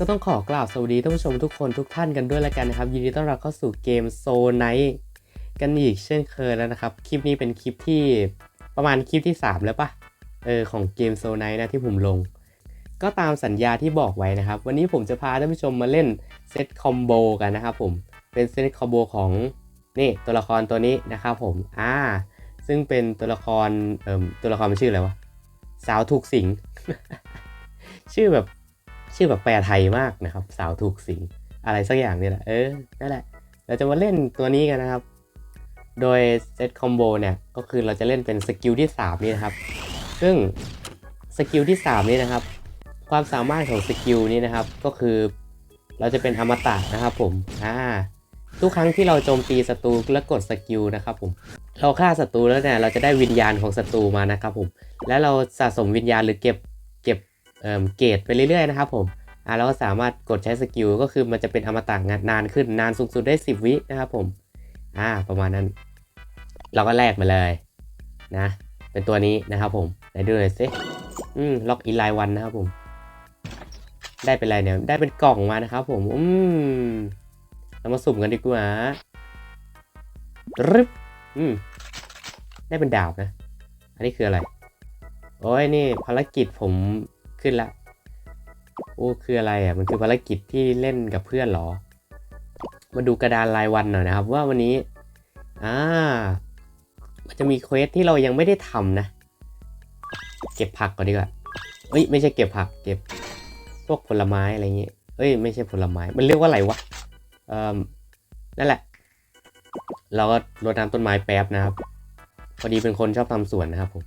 ก็ต้องขอกล่าวสวัสดีท่านผู้ชมทุกคนทุกท่านกันด้วยแล้วกันนะครับ ยินดีต้อนรับเข้าสู่เกมโซไนท์กันอีกเช่นเคยแล้วนะครับ คลิปนี้เป็นคลิปที่ประมาณคลิปที่ 3 แล้วปะเออของเกมโซไนท์นะที่ผมลง ก็ตามสัญญาที่บอกไว้นะครับ วันนี้ผมจะพาท่านผู้ชมมาเล่นเซตคอมโบกันนะครับผมเป็นเซตคอมโบของนี่ตัวละครตัวนี้นะครับผมอ่าซึ่งเป็นตัวละครเอ่อตัวละครมันชื่ออะไรวะสาวถูกสิง ชื่อแบบ ชื่อแบบแปลไทยมากนะครับ สาวถูกสิงอะไรสักอย่างนี่แหละ เออ นั่นแหละ เราจะมาเล่นตัวนี้กันนะครับ โดยเซตคอมโบเนี่ย ก็คือเราจะเล่นเป็นสกิลที่ 3 นี่นะครับ ซึ่งสกิลที่ 3 นี่นะครับ ความสามารถของสกิลนี้นะครับ ก็คือเราจะเป็นอมตะนะครับผม อ่า ทุกครั้งที่เราโจมตีศัตรูแล้วกดสกิลนะครับผม เราฆ่าศัตรูแล้วเนี่ย เราจะได้วิญญาณของศัตรูมานะครับผม แล้วเราสะสมวิญญาณหรือเก็บ เกรดไปเรื่อยๆนะครับผมอ่าเราก็สามารถกดใช้สกิลก็คือมันจะเป็นอมตะงานนานขึ้นนานสูงสุดได้ 10 วินะครับผมอ่าประมาณนั้น เราก็แลกมาเลยนะ เป็นตัวนี้นะครับผมไหนดูหน่อยสิอืมล็อกอินไลน์วันนะครับผม ได้เป็นอะไรเนี่ยได้เป็นกล่องมานะครับผมอืมเรามาสุ่มกันดีกว่ารึบอืมได้เป็นดาบนะ อันนี้คืออะไร โอ้ยนี่ภารกิจผม ขึ้นละโอ้คืออะไรอะมันคือภารกิจที่เล่นกับเพื่อนหรอ มาดูกระดานรายวันหน่อยนะครับ ว่าวันนี้อ่ามันจะมีเควสที่เรายังไม่ได้ทำนะ เก็บผักก่อนดีกว่าเอ้ยไม่ใช่เก็บผักเก็บพวกผลไม้อะไรเงี้ยเอ้ยไม่ใช่ผลไม้ มันเรียกว่าอะไรวะเอ่อนั่นแหละ เราก็รดน้ำต้นไม้แป๊บนะครับ พอดีเป็นคนชอบทำสวนนะครับผม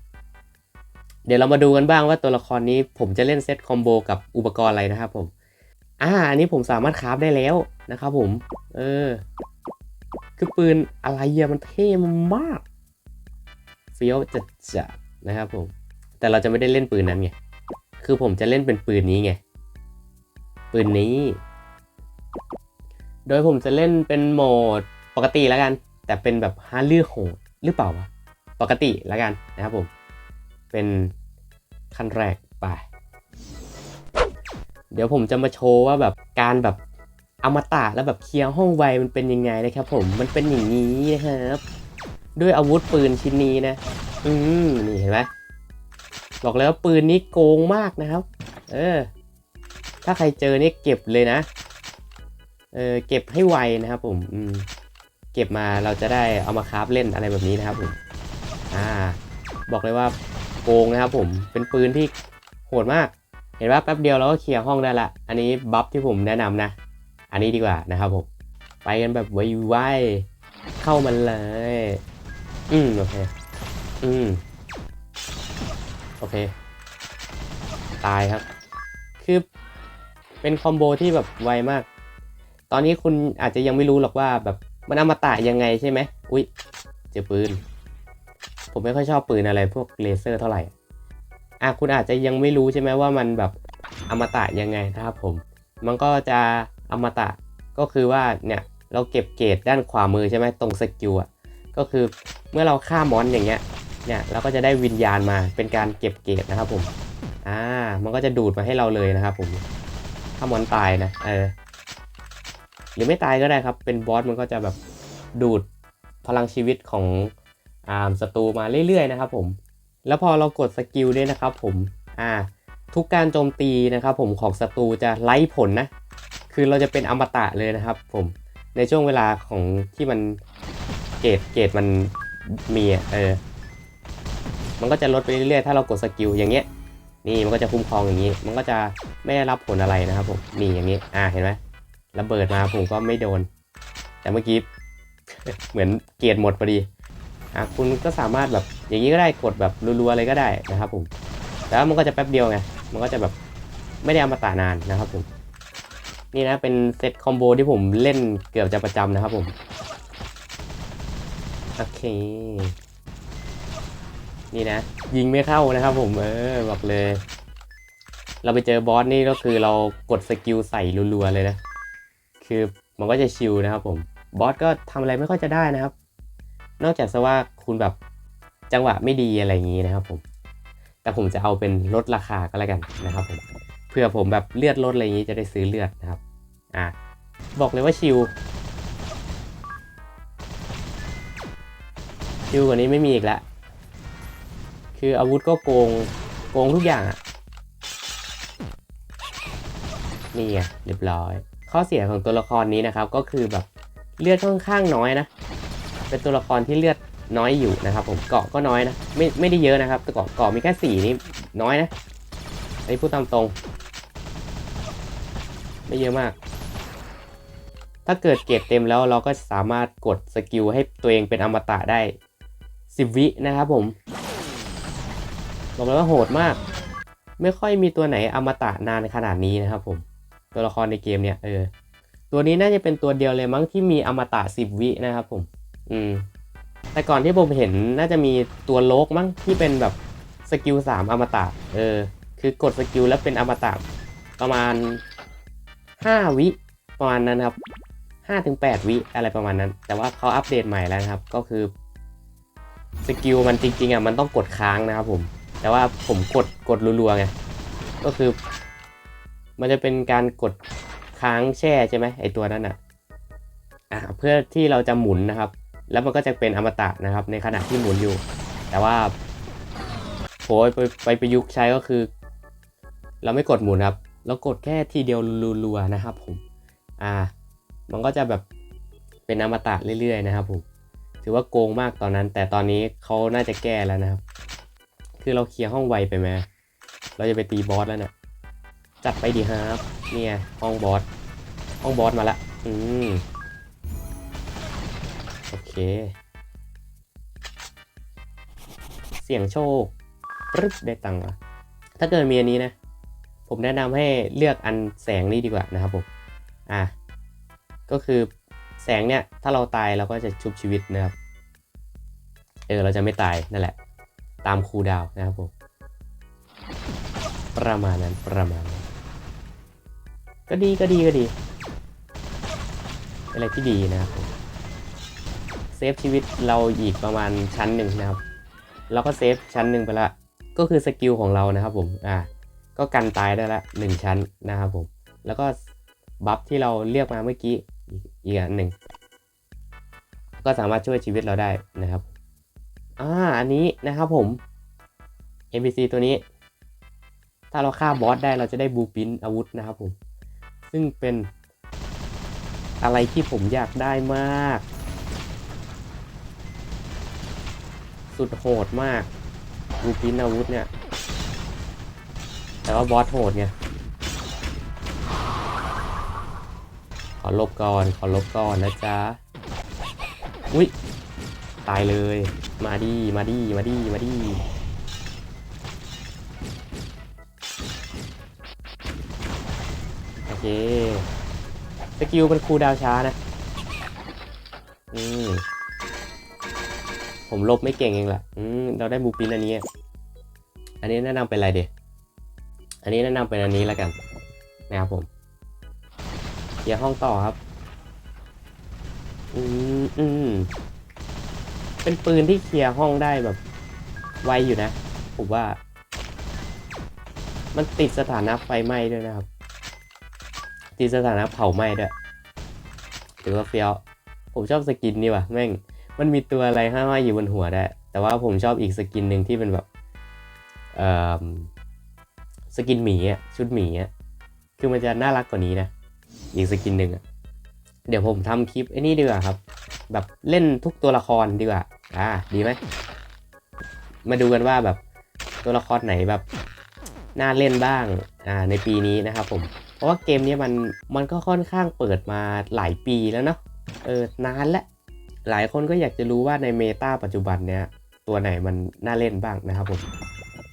เดี๋ยวเรามาดูกันบ้างว่าตัวละครนี้ผมจะเล่นเซตคอมโบกับอุปกรณ์อะไรนะครับผมอ่าอันนี้ผมสามารถคราฟได้แล้วนะครับผม เออ คือปืนอะไรอะมันเท่มากเฟี้ยวจัดจัดนะครับผม แต่เราจะไม่ได้เล่นปืนนั้นไง คือผมจะเล่นเป็นปืนนี้ไง ปืนนี้ โดยผมจะเล่นเป็นโหมดปกติแล้วกัน แต่เป็นแบบฮาร์ดเลือโหดหรือเปล่าวะ ปกติแล้วกันนะครับผม เป็น ขั้นแรกไป เดี๋ยวผมจะมาโชว์ว่าแบบการแบบอมตะแล้วแบบเคลียร์ห้องไวมันเป็นยังไงนะครับผมมันเป็นอย่างนี้นะครับ ด้วยอาวุธปืนชิ้นนี้นะ อืมนี่เห็นไหมบอกเลยว่าปืนนี้โกงมากนะครับ เออ ถ้าใครเจอนี่เก็บเลยนะ เออเก็บให้ไวนะครับผมอืมเก็บมาเราจะได้เอามาคราฟเล่นอะไรแบบนี้นะครับผม อ่า บอกเลยว่า งนะครับผมเป็นปืนที่โหดมาก เห็นว่าแป๊บเดียวเราก็เคลียร์ห้องได้ละ อันนี้บัฟที่ผมแนะนำนะ อันนี้ดีกว่านะครับผมไปกันแบบไวๆเข้ามันเลย อืมโอเค อืมโอเค ตายครับ คือเป็นคอมโบที่แบบไวมาก ตอนนี้คุณอาจจะยังไม่รู้หรอกว่าแบบมันอมตะยังไงใช่ไหม อุ๊ย เจอปืน ผมไม่ค่อยชอบปืนอะไรพวกเลเซอร์เท่าไหร่ อะคุณอาจจะยังไม่รู้ใช่ไหมว่ามันแบบอมตะยังไงนะครับผม มันก็จะอมตะก็คือว่าเนี่ยเราเก็บเกรดด้านขวามือใช่ไหมตรงสกิลอะก็คือเมื่อเราฆ่ามอนอย่างเงี้ยเนี่ยเราก็จะได้วิญญาณมาเป็นการเก็บเกรดนะครับผมอ่ามันก็จะดูดมาให้เราเลยนะครับผมถ้ามอนตายนะเออหรือไม่ตายก็ได้ครับ เป็นบอสมันก็จะแบบดูดพลังชีวิตของ อ่าศัตรูมาเรื่อยๆนะครับผมแล้วพอเรากดสกิลเนี่ยนะครับผมอ่าทุกการโจมตีนะครับผมของศัตรูจะไล่ผลนะ คือเราจะเป็นอมตะเลยนะครับผมในช่วงเวลาของที่มันเกรดเกรดมันมีเออมันก็จะลดไปเรื่อยๆถ้าเรากดสกิลอย่างเงี้ยนี่มันก็จะคุ้มครองอย่างนี้ มันก็จะไม่ได้รับผลอะไรนะครับผมนี่อย่างนี้อ่าเห็นไหมระเบิดมาผมก็ไม่โดน แต่เมื่อกี้เหมือนเกียร์หมดพอดี อะคุณก็สามารถแบบอย่างนี้ก็ได้กดแบบรัวๆเลยก็ได้นะครับผมแต่ว่ามันก็จะแป๊บเดียวไงมันก็จะแบบไม่ได้อามาตานานนะครับผมนี่นะเป็นเซตคอมโบที่ผมเล่นเกือบจะประจำนะครับผมโอเค นี่นะ ยิงไม่เข้านะครับผมเออบอกเลย เราไปเจอบอสนี่ก็คือเรากดสกิลใส่รัวๆเลยนะ คือมันก็จะชิลนะครับผมบอสก็ทำอะไรไม่ค่อยจะได้นะครับ นอกจากซะว่าคุณแบบจังหวะไม่ดีอะไรอย่างนี้นะครับผม แต่ผมจะเอาเป็นลดราคาก็แล้วกันนะครับผมเผื่อผื่อผมแบบเลือดลดอะไรอย่างนี้จะได้ซื้อเลือดนะครับ อะ บอกเลยว่าชิล ชิลกว่านี้ไม่มีอีกแล้ว คืออาวุธก็โกง โกงทุกอย่างอะนี่ไงเรียบร้อย ข้อเสียของตัวละครนี้นะครับ ก็คือแบบเลือดค่อนข้างน้อยนะ เป็นตัวละครที่เลือดน้อยอยู่นะครับ ผมเกาะก็น้อยนะไม่ไม่ได้เยอะนะครับแต่เกาะเกาะมีแค่สี่นี่น้อยนะไอ้พูดตามตรง ไม่เยอะมาก ถ้าเกิดเกรดเต็มแล้วเราก็สามารถกดสกิลให้ตัวเองเป็นอมตะได้10วินะครับผมบอกเลยว่าโหดมาก ไม่ค่อยมีตัวไหนอมตะนานขนาดนี้นะครับผมตัวละครในเกมเนี่ยเออตัวนี้น่าจะเป็นตัวเดียวเลยมั้งที่มีอมตะ10วินะครับผม อืม แต่ก่อนที่ผมเห็นน่าจะมีตัวโลกมั้งที่เป็นแบบสกิล3อมตะ เออ คือกดสกิลแล้วเป็นอมตะประมาณ5วิประมาณนั้นครับ5ถึง8วิอะไรประมาณนั้น แต่ว่าเขาอัปเดตใหม่แล้วนะครับ ก็คือสกิลมันจริงๆอะมันต้องกดค้างนะครับผม แต่ว่าผมกดกดรัวๆไง ก็คือ มันจะเป็นการกดค้างแช่ใช่ไหมไอตัวนั้นอะอ่าเพื่อที่เราจะหมุนนะครับ แล้วมันก็จะเป็นอมตะนะครับ ในขณะที่หมุนอยู่ แต่ว่าโหไปไปไปประยุกต์ใช้ก็คือ เราไม่กดหมุนครับเรากดแค่ทีเดียวรัวๆนะครับผมอ่า มันก็จะแบบเป็นอมตะเรื่อยๆนะครับผมถือว่าโกงมากตอนนั้น แต่ตอนนี้เขาน่าจะแก้แล้วนะครับ คือเราเคลียร์ห้องไวไปไหมเราจะไปตีบอสแล้วเนี่ยจัดไปดีครับเนี่ยห้องบอสห้องบอสมาละอืมโอ เคเสี่ยงโชคปึ๊บได้ตังค์ว่ะถ้าเกิดมีอันนี้นะ ผมแนะนำให้เลือกอันแสงนี้ดีกว่านะครับผม อะ ก็คือแสงเนี่ย ถ้าเราตายเราก็จะชุบชีวิตนะครับ เออ เราจะไม่ตายนั่นแหละ ตามคูดาวนะครับผม ประมาณนั้นประมาณนั้น ก็ดีก็ดีก็ดีเป็นอะไรที่ดีนะครับผม เซฟชีวิตเราอีกประมาณชั้นหนึ่งนะครับ เราก็เซฟชั้นหนึ่งไปละก็คือสกิลของเรานะครับผมอ่าก็กันตายได้ละหนึ่งชั้นนะครับผมแล้วก็บัฟที่เราเรียกมาเมื่อกี้อีกอีกอันหนึ่งก็สามารถช่วยชีวิตเราได้นะครับอ่าอันนี้นะครับผม NPC ตัวนี้ ถ้าเราฆ่าบอสได้เราจะได้บูปินอาวุธนะครับผม ซึ่งเป็นอะไรที่ผมอยากได้มาก สุดโหดมากบูปินอาวุธเนี่ย แต่ว่าบอสโหดไงขอลบก่อน ขอลบก่อนนะจ๊ะ อุ้ย ตายเลย มาดี มาดี มาดี มาดีโอเค สกิลเป็นคูลดาวช้านะ อืม ผมลบไม่เก่งเองแหละอืมเราได้บูปินอันนี้ อันนี้แนะนำเป็นอะไรเดียอันนี้แนะนำเป็นอันนี้แล้วกันนะครับผมเคลียห้องต่อครับ อืมอืมเป็นปืนที่เคลียร์ห้องได้แบบ ไวอยู่นะ ผมว่า มันติดสถานะไฟไหม้ด้วยนะครับ ติดสถานะเผาไหม้ด้วยถือว่าเฟี้ยว ผมชอบสกินนี่ว่ะแม่ง มันมีตัวอะไรห้อยๆอยู่บนหัวได้ แต่ว่าผมชอบอีกสกินหนึ่งที่เป็นแบบเอ่อสกินหมีอะชุดหมีอะคือมันจะน่ารักกว่านี้นะ อีกสกินหนึ่งอะเดี๋ยวผมทำคลิปไอ้นี่ดีกว่าครับ แบบเล่นทุกตัวละครดีกว่าอ่าดีไหมมาดูกันว่าแบบตัวละครไหนแบบน่าเล่นบ้างอ่าในปีนี้นะครับผม เพราะว่าเกมนี้มันมันก็ค่อนข้างเปิดมาหลายปีแล้วเนาะเออนานแล้ว หลายคนก็อยากจะรู้ว่าในเมตาปัจจุบันเนี้ยตัวไหนมันน่าเล่นบ้างนะครับผม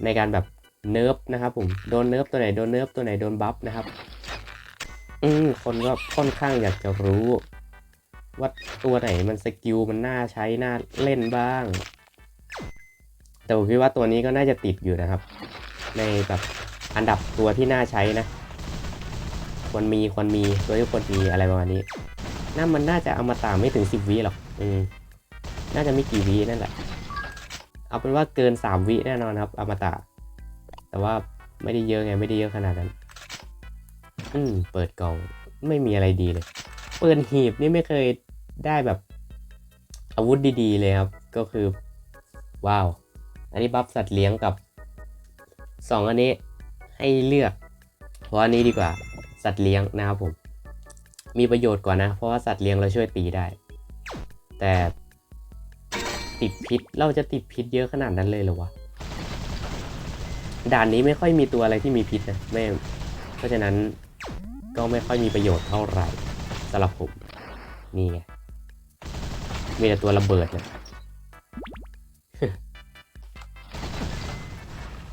ในการแบบเนิร์ฟนะครับผมโดนเนิร์ฟตัวไหนโดนเนิร์ฟตัวไหนโดนบัฟนะครับอืมคนก็ค่อนข้างอยากจะรู้ว่าตัวไหนมันสกิลมันน่าใช้น่าเล่นบ้าง แต่ผมคิดว่าตัวนี้ก็น่าจะติดอยู่นะครับ ในแบบอันดับตัวที่น่าใช้นะควรมีควรมีตัวที่ควรมีอะไรประมาณนี้น่ามันน่าจะเอามาตามไม่ถึงสิบวิหรอก อืม น่าจะไม่กี่วินั่นแหละ เอาเป็นว่าเกินสามวิแน่นอนครับอมตะ แต่ว่าไม่ได้เยอะไงไม่ได้เยอะขนาดนั้น อืม เปิดกล่องไม่มีอะไรดีเลย เปืนหีบนี่ไม่เคยได้แบบ อาวุธดีๆเลยครับ ก็คือ ว้าว อันนี้บัฟสัตว์เลี้ยงกับสองอันนี้ให้เลือก เพราะอันนี้ดีกว่า สัตว์เลี้ยงนะครับผม มีประโยชน์กว่านะ เพราะว่าสัตว์เลี้ยงเราช่วยตีได้ แต่ติดพิษ เราจะติดพิษเยอะขนาดนั้นเลยเหรอวะ ด่านนี้ไม่ค่อยมีตัวอะไรที่มีพิษนะไม่เพราะฉะนั้นก็ไม่ค่อยมีประโยชน์เท่าไหร่สำหรับผม นี่ไง มีแต่ตัวระเบิดนี่ย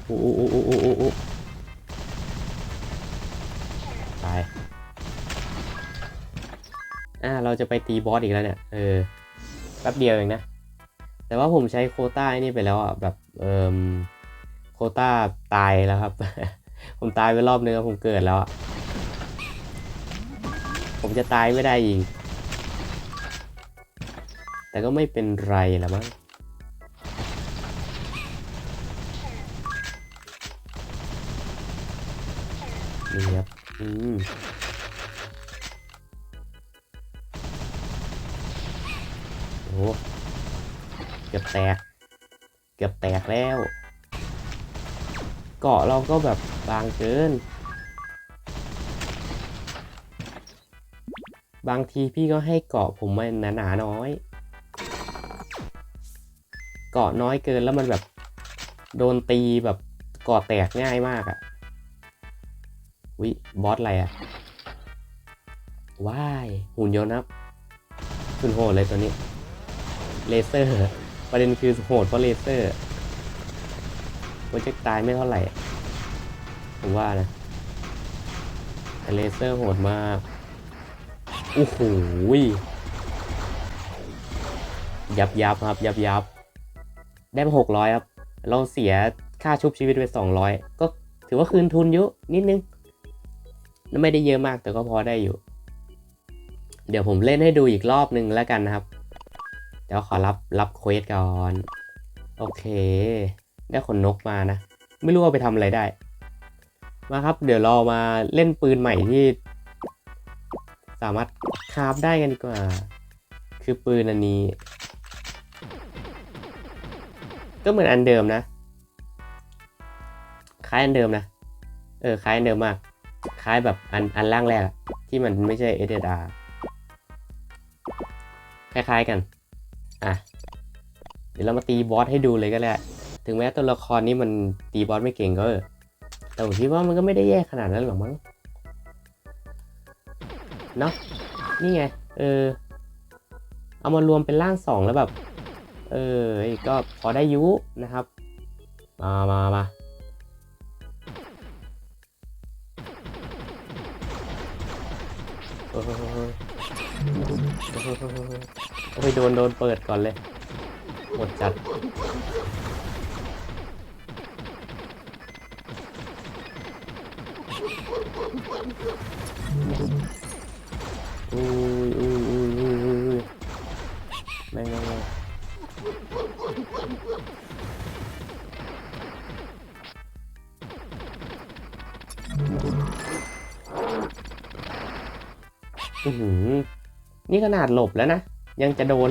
โอ้โอ้โอ้โอ้โอ้โอ้โอ้ตาย อ่า เราจะไปตีบอสอีกแล้วเนี่ย เออ แป๊บเดียวเองนะ แต่ว่าผมใช้โคต้าอ้นี่ไปแล้วอะแบบเอ่มโคต้าตายแล้วครับ ผมตายไปรอบนึงแล้วผมเกิดแล้วอะผมจะตายไม่ได้อีกแต่ก็ไม่เป็นไรละมั้งนี่ครับอืม โหเกือบแตก เกือบแตกแล้ว เกาะเราก็แบบบางเกิน บางทีพี่ก็ให้เกาะผมมันหนาๆน้อย เกาะน้อยเกินแล้วมันแบบ โดนตีแบบเกาะแตกง่ายมากอะวิบอสอะไรอะว้าย หุ่นยนต์ครับคุณโหดเลยตัวนี้ เลเซอร์ ประเด็นคือโหดเพราะเลเซอร์โปรเจกตายไม่เท่าไหร่ผมว่านะแต่เลเซอร์โหดมากโอ้โหยับยับครับ ยับยับได้มาหกร้อยครับ เราเสียค่าชุบชีวิตไปสองร้อยก็ถือว่าคืนทุนเยอะนิดนึงไม่ได้เยอะมากแต่ก็พอได้อยู่ เดี๋ยวผมเล่นให้ดูอีกรอบนึงแล้วกันนะครับ ดี๋ยวขอรับรับเควสก่อน โอเค ได้ขนนกมานะ ไม่รู้ว่าไปทำอะไรได้ มาครับ เดี๋ยวเรามาเล่นปืนใหม่ที่ สามารถคราฟได้กันดีกว่า คือปืนอันนี้ ก็เหมือนอันเดิมนะ คล้ายอันเดิมนะ เออ คล้ายอันเดิมมาก คล้ายแบบอันอันล่างแรกที่มันไม่ใช่ SSR คล้ายๆกัน อะ เดี๋ยวเรามาตีบอสให้ดูเลยก็ได้ ถึงแม้ตัวละครนี้มันตีบอสไม่เก่งก็เออแต่ผมคิดว่ามันก็ไม่ได้แย่ขนาดนั้นหรอกมั้ง เนาะนี่ไง เออ เอามารวมเป็นร่างสองแล้วแบบ เออ ก็พอได้ยุนะครับ มามามาโอ้ โอ้ยโดนโดนเปิดก่อนเลย หมดจัด อุ้ยอุ้ยอุ้ยอุ้ยอุ้ยแม่ไม่ไม่อือหือ นี่ขนาดหลบแล้วนะ ยังจะโดน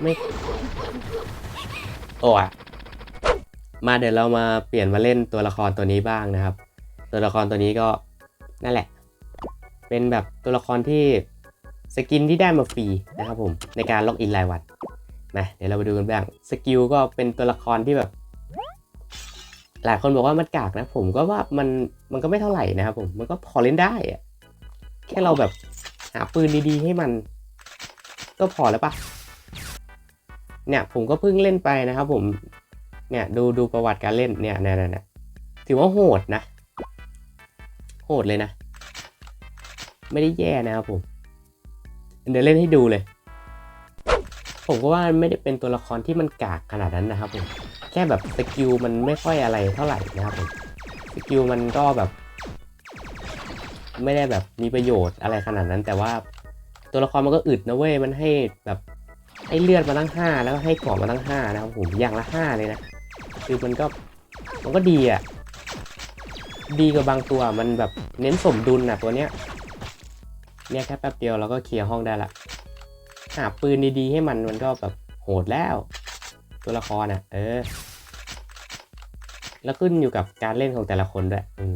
ไม่ โอ้อะมาเดี๋ยวเรามาเปลี่ยนมาเล่นตัวละครตัวนี้บ้างนะครับ ตัวละครตัวนี้ก็นั่นแหละ เป็นแบบตัวละครที่สกินที่ได้มาฟรีนะครับผม ในการล็อกอินรายวันนะเดี๋ยวเราไปดูกันบ้างสกิลก็เป็นตัวละครที่แบบ หลายคนบอกว่ามันกากนะ ผมก็ว่ามันมันก็ไม่เท่าไหร่นะครับผมมันก็พอเล่นได้อะแค่เราแบบ หาปืนดีๆให้มัน ก็พอแล้วปะเนี่ยผมก็เพิ่งเล่นไปนะครับผม เนี่ยดูดูประวัติการเล่นเนี่ยเนี่ยเนี่ยถือว่าโหดนะ โหดเลยนะ ไม่ได้แย่นะครับผม เดี๋ยวเล่นให้ดูเลย ผมก็ว่าไม่ได้เป็นตัวละครที่มันกากขนาดนั้นนะครับผม แค่แบบสกิลมันไม่ค่อยอะไรเท่าไหร่นะครับผม สกิลมันก็แบบ ไม่ได้แบบมีประโยชน์อะไรขนาดนั้น แต่ว่าตัวละครมันก็อึดนะเว้ยมันให้แบบให้เลือดมาตั้งห้าแล้วก็ให้เกราะมาตั้งห้านะครับผมอย่างละห้าเลยนะคือมันก็มันก็ดีอะดีกว่าบางตัวมันแบบเน้นสมดุลน่ะตัวเนี้ยเนี่ยแค่แป๊บเดียวเราก็เคลียร์ห้องได้ละหาปืนดีๆให้มันมันก็แบบโหดแล้ว ตัวละครอะ เออ แล้วขึ้นอยู่กับการเล่นของแต่ละคนด้วยอืม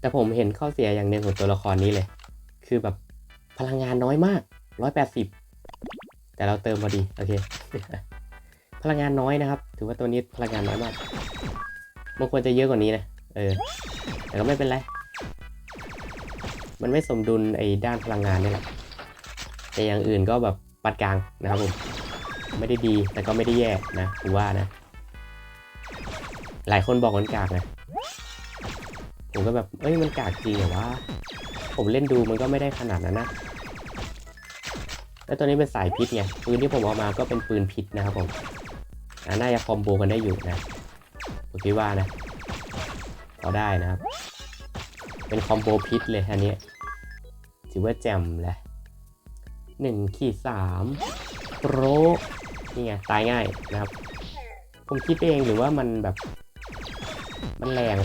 แต่ผมเห็นข้อเสียอย่างหนึ่งของตัวละครนี้เลย คือแบบพลังงานน้อยมากร้อยแปดสิบแต่เราเติมพอดี โอเค พลังงานน้อยนะครับ ถือว่าตัวนี้พลังงานน้อยมาก มันควรจะเยอะกว่านี้นะ เออ แต่ก็ไม่เป็นไร มันไม่สมดุลไอ้ด้านพลังงานนี่แหละ แต่อย่างอื่นก็แบบปานกลางนะครับผม ไม่ได้ดีแต่ก็ไม่ได้แย่นะผมว่านะ หลายคนบอกมันกากนะ ผมก็แบบ เอ้ยมันกากจริงเหรอวะ ผมเล่นดูมันก็ไม่ได้ขนาดนั้นนะ แล้วตัวนี้เป็นสายพิษไง ปืนที่ผมเอามาก็เป็นปืนพิษนะครับผมอ่าน่าจะคอมโบกันได้อยู่นะ ผมคิดว่านะพอได้นะครับ เป็นคอมโบพิษเลยอันนี้ถือว่าแจ่มแหละหนึ่งขีดสามโปรนี่ไงตายง่ายนะครับ ผมคิดเองหรือว่ามันแบบ มันแรง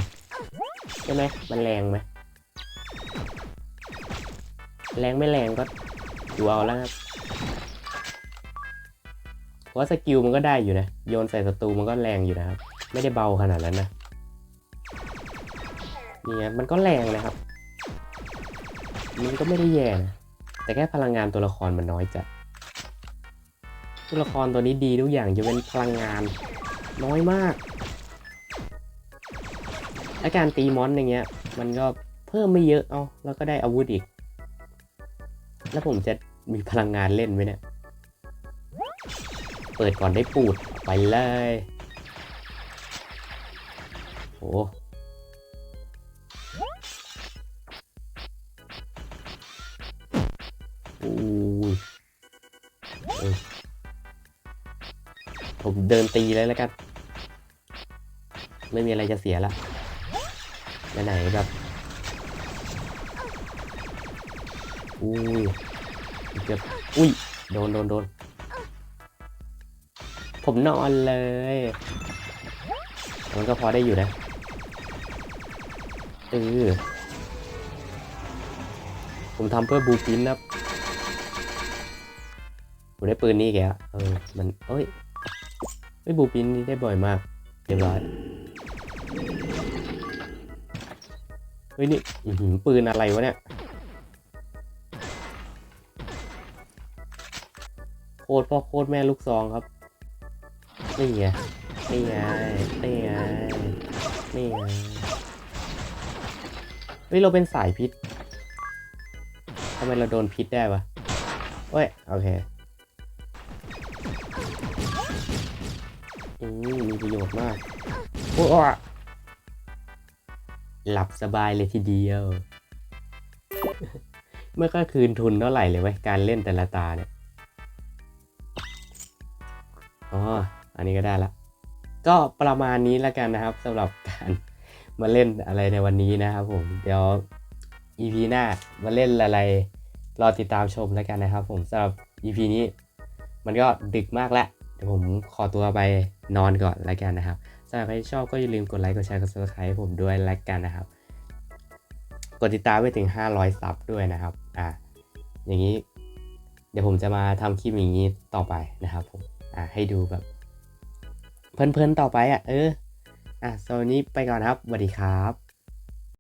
ช่ไหมมันแรงไหมแรงไม่แรงก็ดูเอาแล้วครับเพราะว่าสกิลมันก็ได้อยู่นะ โยนใส่ศัตรูมันก็แรงอยู่นะครับ ไม่ได้เบาขนาดนั้นนะนี่ไงมันก็แรงนะครับ มันก็ไม่ได้แย่นะแต่แค่พลังงานตัวละครมันน้อยจัด ตัวละครตัวนี้ดีทุกอย่างจะเป็นพลังงานน้อยมาก และการตีมอนอย่างเงี้ย มันก็เพิ่มไม่เยอะเอาแล้วก็ได้อาวุธอีก แล้วผมจะมีพลังงานเล่นไหมเนี่ย เปิดก่อนได้ปูดไปเลยโอ้ผมเดินตีเลยแล้วกัน ไม่มีอะไรจะเสียละ ไหนแบบอุ้ยเกือบอุ้ย โดนโดนโดน ผมนอนเลย มันก็พอได้อยู่นะ เออ ผมทำเพื่อบูปินนะผมได้ปืนนี้แกะเออ มัน เอ้ยเฮ้ยบูปินนี่ได้บ่อยมาก เรียบร้อย ฮ้ยนี่ปืนอะไรวะเนี่ยโคตรพ่อโคตรแม่ลูกซองครับนี่ไงนี่ไงนี่ไงนี่ไงเฮ้ยเราเป็นสายพิษทำไมเราโดนพิษได้วะเว้ยโอเคอืมมีประโยชน์มากโอ้ย หลับสบายเลยทีเดียวไม่ค่อยคืนทุนเท่าไหร่เลยเว้ยการเล่นแต่ละตาเนี่ยอ๋ออันนี้ก็ได้ละ ก็ประมาณนี้แล้วกันนะครับสำหรับการมาเล่นอะไรในวันนี้นะครับผม เดี๋ยว EP หน้ามาเล่นอะไรรอติดตามชมแล้วกันนะครับ ผมสำหรับ EP นี้ มันก็ดึกมากแล้วเดี๋ยวผมขอตัวไปนอนก่อนแล้วกันนะครับ สำหรับใครที่ชอบก็อย่าลืมกดไลค์กดแชร์กด subscribe ให้ผมด้วยแล้วกันนะครับ กดติดตามไปถึง 500 ซับด้วยนะครับอ่าอย่างนี้ เดี๋ยวผมจะมาทำคลิปอย่างนี้ต่อไปนะครับผมอ่าให้ดูแบบ เพลินๆต่อไปอะเอออะสำหรับวันนี้ไปก่อนครับสวัสดีครับ